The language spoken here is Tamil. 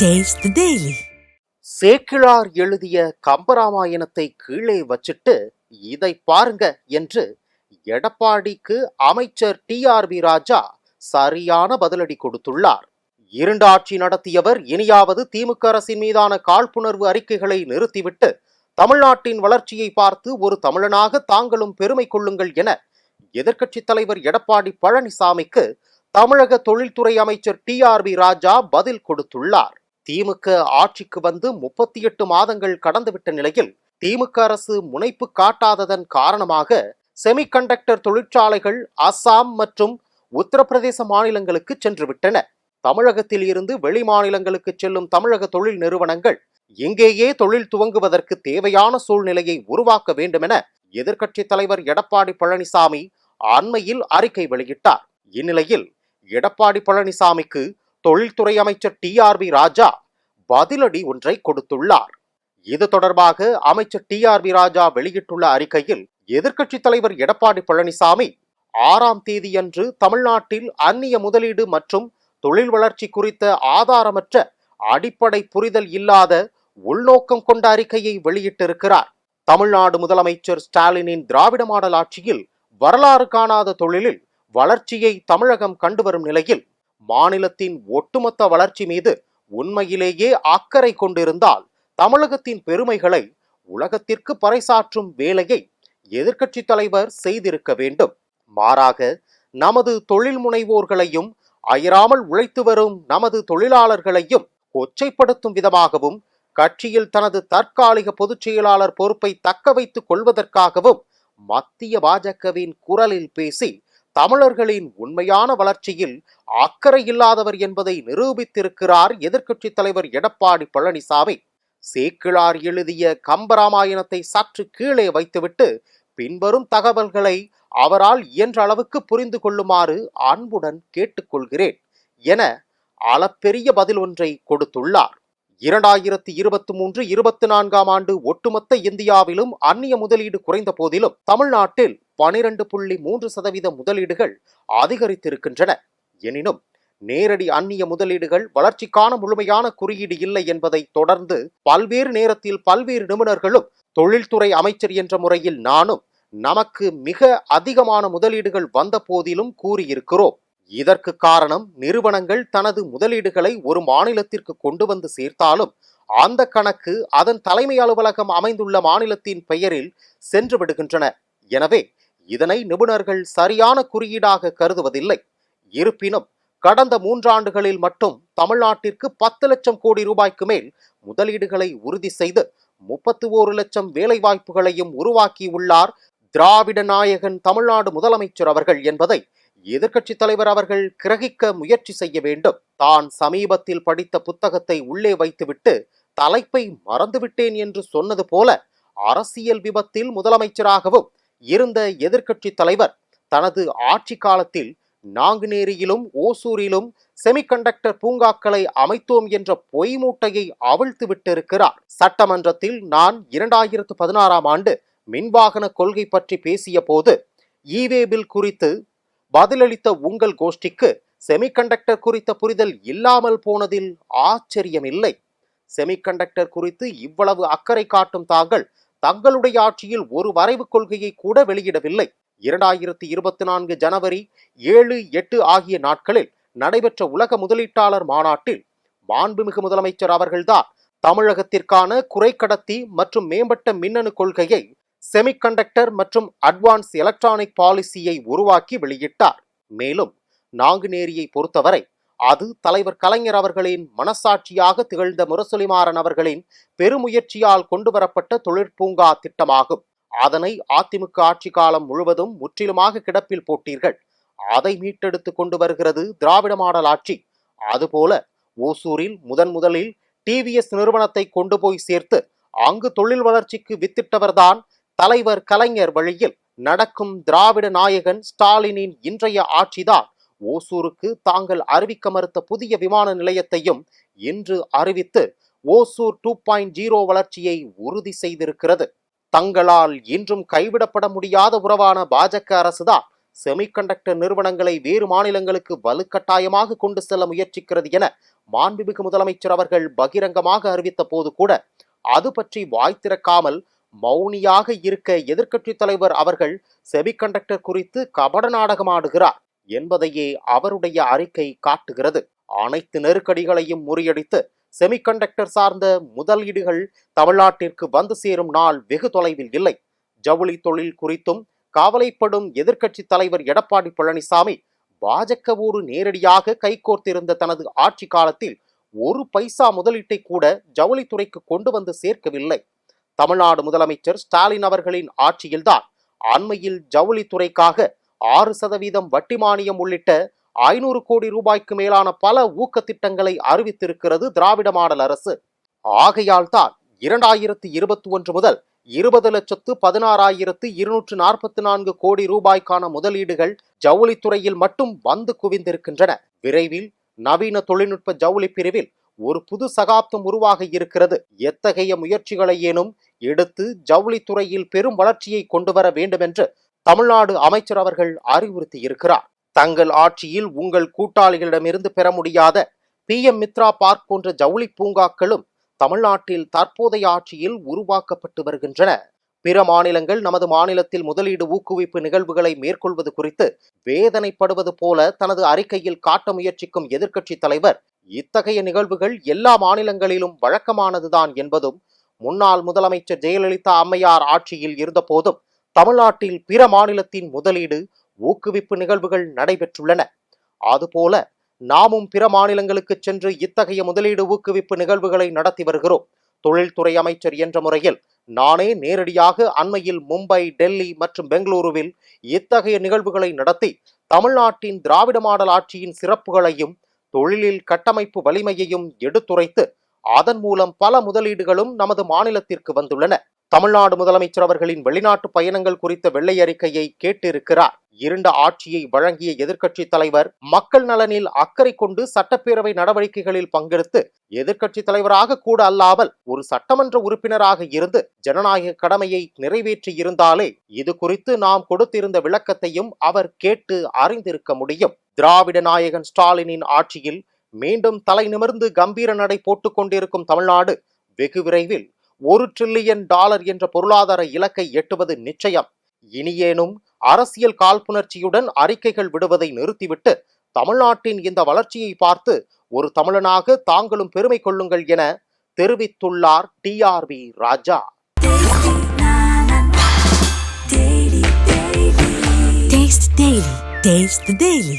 டேஸ்ட் டெய்லி சேக்கிழார் எழுதிய கம்பராமாயணத்தை கீழே வச்சிட்டு இதை பாருங்க என்று எடப்பாடிக்கு அமைச்சர் டி ஆர் பி ராஜா சரியான பதிலடி கொடுத்துள்ளார். இருண்டாட்சி நடத்தியவர் இனியாவது திமுக அரசின் மீதான காழ்ப்புணர்வு அறிக்கைகளை நிறுத்திவிட்டு தமிழ்நாட்டின் வளர்ச்சியை பார்த்து ஒரு தமிழனாக தாங்களும் பெருமை கொள்ளுங்கள் என எதிர்க்கட்சித் தலைவர் எடப்பாடி பழனிசாமிக்கு தமிழக தொழில்துறை அமைச்சர் டி ஆர் பி ராஜா பதில் கொடுத்துள்ளார். திமுக ஆட்சிக்கு வந்து முப்பத்தி எட்டு மாதங்கள் கடந்துவிட்ட நிலையில் திமுக அரசு முனைப்பு காட்டாததன் காரணமாக செமிகண்டக்டர் தொழிற்சாலைகள் அசாம் மற்றும் உத்தரப்பிரதேச மாநிலங்களுக்கு சென்றுவிட்டன. தமிழகத்தில் இருந்து வெளி மாநிலங்களுக்கு செல்லும் தமிழக தொழில் நிறுவனங்கள் இங்கேயே தொழில் துவங்குவதற்கு தேவையான சூழ்நிலையை உருவாக்க வேண்டுமென எதிர்க்கட்சித் தலைவர் எடப்பாடி பழனிசாமி அண்மையில் அறிக்கை வெளியிட்டார். இந்நிலையில் எடப்பாடி பழனிசாமிக்கு தொழில்துறை அமைச்சர் டி ஆர் பி ராஜா பதிலடி ஒன்றை கொடுத்துள்ளார். இது தொடர்பாக அமைச்சர் டி ஆர் பி ராஜா வெளியிட்டுள்ள அறிக்கையில் எதிர்க்கட்சித் தலைவர் எடப்பாடி பழனிசாமி ஆறாம் தேதியன்று தமிழ்நாட்டில் அந்நிய முதலீடு மற்றும் தொழில் வளர்ச்சி குறித்த ஆதாரமற்ற அடிப்படை புரிதல் இல்லாத உள்நோக்கம் கொண்ட அறிக்கையை வெளியிட்டிருக்கிறார். தமிழ்நாடு முதலமைச்சர் ஸ்டாலினின் திராவிட மாடல் ஆட்சியில் வரலாறு காணாத தொழிலில் வளர்ச்சியை தமிழகம் கண்டு வரும் நிலையில் மாநிலத்தின் ஒட்டுமொத்த வளர்ச்சி மீது உண்மையிலேயே அக்கறை கொண்டிருந்தால் தமிழகத்தின் பெருமைகளை உலகத்திற்கு பறைசாற்றும் வேலையை எதிர்க்கட்சித் தலைவர் செய்திருக்க வேண்டும். மாறாக நமது தொழில் முனைவோர்களையும் அயராமல் உழைத்து வரும் நமது தொழிலாளர்களையும் கொச்சைப்படுத்தும் விதமாகவும் கட்சியில் தனது தற்காலிக பொதுச் செயலாளர் பொறுப்பை தக்க வைத்துக் கொள்வதற்காகவும் மத்திய பாஜகவின் குரலில் பேசி தமிழர்களின் உண்மையான வளர்ச்சியில் அக்கறை இல்லாதவர் என்பதை நிரூபித்திருக்கிறார் எதிர்க்கட்சித் தலைவர் எடப்பாடி பழனிசாமி. சேக்கிழார் எழுதிய கம்பராமாயணத்தை சற்று கீழே வைத்துவிட்டு பின்வரும் தகவல்களை அவரால் இயன்ற அளவுக்கு புரிந்து கொள்ளுமாறு அன்புடன் கேட்டுக்கொள்கிறேன் என அளப்பெரிய பதில் ஒன்றை கொடுத்துள்ளார். இரண்டாயிரத்தி இருபத்தி மூன்று இருபத்தி நான்காம் ஆண்டு ஒட்டுமொத்த இந்தியாவிலும் அந்நிய முதலீடு குறைந்த போதிலும் தமிழ்நாட்டில் பனிரெண்டு புள்ளி மூன்று சதவீத முதலீடுகள் அதிகரித்திருக்கின்றன. எனினும் நேரடி அந்நிய முதலீடுகள் வளர்ச்சிக்கான முழுமையான குறியீடு இல்லை என்பதை தொடர்ந்து பல்வேறு நேரத்தில் பல்வேறு நிபுணர்களும் தொழில்துறை அமைச்சர் என்ற முறையில் நானும் நமக்கு மிக அதிகமான முதலீடுகள் வந்த போதிலும் கூறியிருக்கிறோம். இதற்கு காரணம் நிறுவனங்கள் தனது முதலீடுகளை ஒரு மாநிலத்திற்கு கொண்டு வந்து சேர்த்தாலும் அந்த கணக்கு அதன் தலைமை அலுவலகம் அமைந்துள்ள மாநிலத்தின் பெயரில் சென்று விடுகின்றன. எனவே இதனை நிபுணர்கள் சரியான குறியீடாக கருதுவதில்லை. இருப்பினும் கடந்த மூன்றாண்டுகளில் மட்டும் தமிழ்நாட்டிற்கு பத்து லட்சம் கோடி ரூபாய்க்கு மேல் முதலீடுகளை உறுதி செய்து முப்பத்தி ஓரு லட்சம் வேலைவாய்ப்புகளையும் உருவாக்கியுள்ளார் திராவிட நாயகன் தமிழ்நாடு முதலமைச்சர் அவர்கள் என்பதை எதிர்க்கட்சித் தலைவர் அவர்கள் கிரகிக்க முயற்சி செய்ய வேண்டும். தான் சமீபத்தில் படித்த புத்தகத்தை உள்ளே வைத்துவிட்டு தலைப்பை மறந்துவிட்டேன் என்று சொன்னது போல அரசியல் விபத்தில் முதலமைச்சராகவும் இருந்த எதிர்க்கட்சி தலைவர் தனது ஆட்சி காலத்தில் நாங்குநேரியிலும் ஓசூரிலும் செமிகண்டக்டர் பூங்காக்களை அமைத்தோம் என்ற பொய் மூட்டையை அவிழ்த்து விட்டிருக்கிறார். சட்டமன்றத்தில் நான் இரண்டாயிரத்து பதினாறாம் ஆண்டு மின்வாகன கொள்கை பற்றி பேசிய போது ஈவே பில் குறித்து பதிலளித்த உங்கள் கோஷ்டிக்கு செமிகண்டக்டர் குறித்த புரிதல் இல்லாமல் போனதில் ஆச்சரியமில்லை. செமிகண்டக்டர் குறித்து இவ்வளவு அக்கறை காட்டும் தாங்கள் தங்களுடைய ஆட்சியில் ஒரு வரைவு கொள்கையை கூட வெளியிடவில்லை. இரண்டாயிரத்தி இருபத்தி நான்கு ஜனவரி ஏழு எட்டு ஆகிய நாட்களில் நடைபெற்ற உலக முதலீட்டாளர் மாநாட்டில் மாண்புமிகு முதலமைச்சர் அவர்கள்தான் தமிழகத்திற்கான குறைக்கடத்தி மற்றும் மேம்பட்ட மின்னணு கொள்கையை செமிகண்டக்டர் மற்றும் அட்வான்ஸ் எலக்ட்ரானிக் பாலிசியை உருவாக்கி வெளியிட்டார். மேலும் நாங்குநேரியை பொறுத்தவரை அது தலைவர் கலைஞர் அவர்களின் மனசாட்சியாக திகழ்ந்த முரசொலிமாறன் அவர்களின் பெருமுயற்சியால் கொண்டுவரப்பட்ட தொழிற்பூங்கா திட்டமாகும். அதனை அதிமுக ஆட்சி காலம் முழுவதும் முற்றிலுமாக கிடப்பில் போட்டீர்கள். அதை மீட்டெடுத்து கொண்டு வருகிறது திராவிட மாடல் ஆட்சி. அதுபோல ஓசூரில் முதன் முதலில் டிவிஎஸ் நிறுவனத்தை கொண்டு போய் சேர்த்து அங்கு தொழில் வளர்ச்சிக்கு வித்திட்டவர்தான் தலைவர் கலைஞர் வழியில் நடக்கும் திராவிட நாயகன் ஸ்டாலினின் இன்றைய ஆட்சிதான். ஓசூருக்கு தாங்கள் அறிவிக்க மறுத்த புதிய விமான நிலையத்தையும் இன்று அறிவித்து ஓசூர் டூ பாயிண்ட் ஜீரோ வளர்ச்சியை உறுதி செய்திருக்கிறது. தங்களால் இன்றும் கைவிடப்பட முடியாத உறவான பாஜக அரசுதான் செமிகண்டக்டர் நிறுவனங்களை வேறு மாநிலங்களுக்கு வலுக்கட்டாயமாக கொண்டு செல்ல முயற்சிக்கிறது என மாண்புமிகு முதலமைச்சர் அவர்கள் பகிரங்கமாக அறிவித்த போது கூட அது பற்றி வாய் திறக்காமல் மௌனியாக இருக்க எதிர்க்கட்சித் தலைவர் அவர்கள் செமிகண்டக்டர் குறித்து கபட நாடகமாடுகிறார். என்பதையே அவருடைய அறிக்கை காட்டுகிறது. அனைத்து நெருக்கடிகளையும் முறியடித்து செமிகண்டக்டர் சார்ந்த முதலீடுகள் தமிழ்நாட்டிற்கு வந்து சேரும் நாள் வெகு தொலைவில் இல்லை. ஜவுளி தொழில் குறித்தும் கவலைப்படும் எதிர்க்கட்சி தலைவர் எடப்பாடி பழனிசாமி பாஜகவோடு நேரடியாக கைகோர்த்திருந்த தனது ஆட்சி காலத்தில் ஒரு பைசா முதலீட்டை கூட ஜவுளித்துறைக்கு கொண்டு வந்து சேர்க்கவில்லை. தமிழ்நாடு முதலமைச்சர் ஸ்டாலின் அவர்களின் ஆட்சியில்தான் அண்மையில் ஜவுளித்துறைக்காக ஆறு சதவீதம் வட்டி மானியம் உள்ளிட்ட ஐநூறு கோடி ரூபாய்க்கு மேலான பல ஊக்க திட்டங்களை அறிவித்திருக்கிறது திராவிட மாடல் அரசு. ஆகையால் தான் இரண்டாயிரத்து இருபத்தி ஒன்று முதல் இருபது லட்சத்து பதினாறாயிரத்து இருநூற்று நாற்பத்தி நான்கு கோடி ரூபாய்க்கான முதலீடுகள் ஜவுளித்துறையில் மட்டும் வந்து குவிந்திருக்கின்றன. விரைவில் நவீன தொழில்நுட்ப ஜவுளி பிரிவில் ஒரு புது சகாப்தம் உருவாக இருக்கிறது. எத்தகைய முயற்சிகளை ஏனும் எடுத்து ஜவுளித்துறையில் பெரும் வளர்ச்சியை கொண்டு வர வேண்டுமென்று தமிழ்நாடு அமைச்சர் அவர்கள் அறிவுறுத்தி இருக்கிறார். தங்கள் ஆட்சியில் உங்கள் கூட்டாளிகளிடமிருந்து பெற முடியாத பி. எம். மித்ரா பார்க் போன்ற ஜவுளி பூங்காக்களும் தமிழ்நாட்டில் தற்போதைய ஆட்சியில் உருவாக்கப்பட்டு வருகின்றன. பிற மாநிலங்கள் நமது மாநிலத்தில் முதலீடு ஊக்குவிப்பு நிகழ்வுகளை மேற்கொள்வது குறித்து வேதனைப்படுவது போல தனது அறிக்கையில் காட்ட முயற்சிக்கும் எதிர்க்கட்சி தலைவர் இத்தகைய நிகழ்வுகள் எல்லா மாநிலங்களிலும் வழக்கமானதுதான் என்பதும் முன்னாள் முதலமைச்சர் ஜெயலலிதா அம்மையார் ஆட்சியில் இருந்தபோதும் தமிழ்நாட்டில் பிற மாநிலத்தின் முதலீடு ஊக்குவிப்பு நிகழ்வுகள் நடைபெற்றுள்ளன. அதுபோல நாமும் பிற மாநிலங்களுக்கு சென்று இத்தகைய முதலீடு ஊக்குவிப்பு நிகழ்வுகளை நடத்தி வருகிறோம். தொழில்துறை அமைச்சர் என்ற முறையில் நானே நேரடியாக அண்மையில் மும்பை டெல்லி மற்றும் பெங்களூருவில் இத்தகைய நிகழ்வுகளை நடத்தி தமிழ்நாட்டின் திராவிட மாடல் ஆட்சியின் சிறப்புகளையும் தொழிலில் கட்டமைப்பு வலிமையையும் எடுத்துரைத்து அதன் மூலம் பல முதலீடுகளும் நமது மாநிலத்திற்கு வந்துள்ளன. தமிழ்நாடு முதலமைச்சர் அவர்களின் வெளிநாட்டு பயணங்கள் குறித்த வெள்ளை அறிக்கையை கேட்டிருக்கிறார். இருண்ட ஆட்சியை வழங்கிய எதிர்க்கட்சி தலைவர் மக்கள் நலனில் அக்கறை கொண்டு சட்டப்பேரவை நடவடிக்கைகளில் பங்கெடுத்து எதிர்க்கட்சி தலைவராக கூட அல்லாமல் ஒரு சட்டமன்ற உறுப்பினராக இருந்து ஜனநாயக கடமையை நிறைவேற்றி இருந்தாலே இது குறித்து நாம் கொடுத்திருந்த விளக்கத்தையும் அவர் கேட்டு அறிந்திருக்க முடியும். திராவிட நாயகன் ஸ்டாலினின் ஆட்சியில் மீண்டும் தலை நிமிர்ந்து கம்பீர நடை போட்டுக் கொண்டிருக்கும் தமிழ்நாடு வெகு விரைவில் ஒரு டிரில்லியன் டாலர் என்ற பொருளாதார இலக்கை எட்டுவது நிச்சயம் இனியேனும் அரசியல் காழ்ப்புணர்ச்சியுடன் அறிக்கைகள் விடுவதை நிறுத்திவிட்டு தமிழ்நாட்டின் இந்த வளர்ச்சியை பார்த்து ஒரு தமிழனாக தாங்களும் பெருமை கொள்ளுங்கள் என தெரிவித்துள்ளார் T Raja Taste Raja taste daily.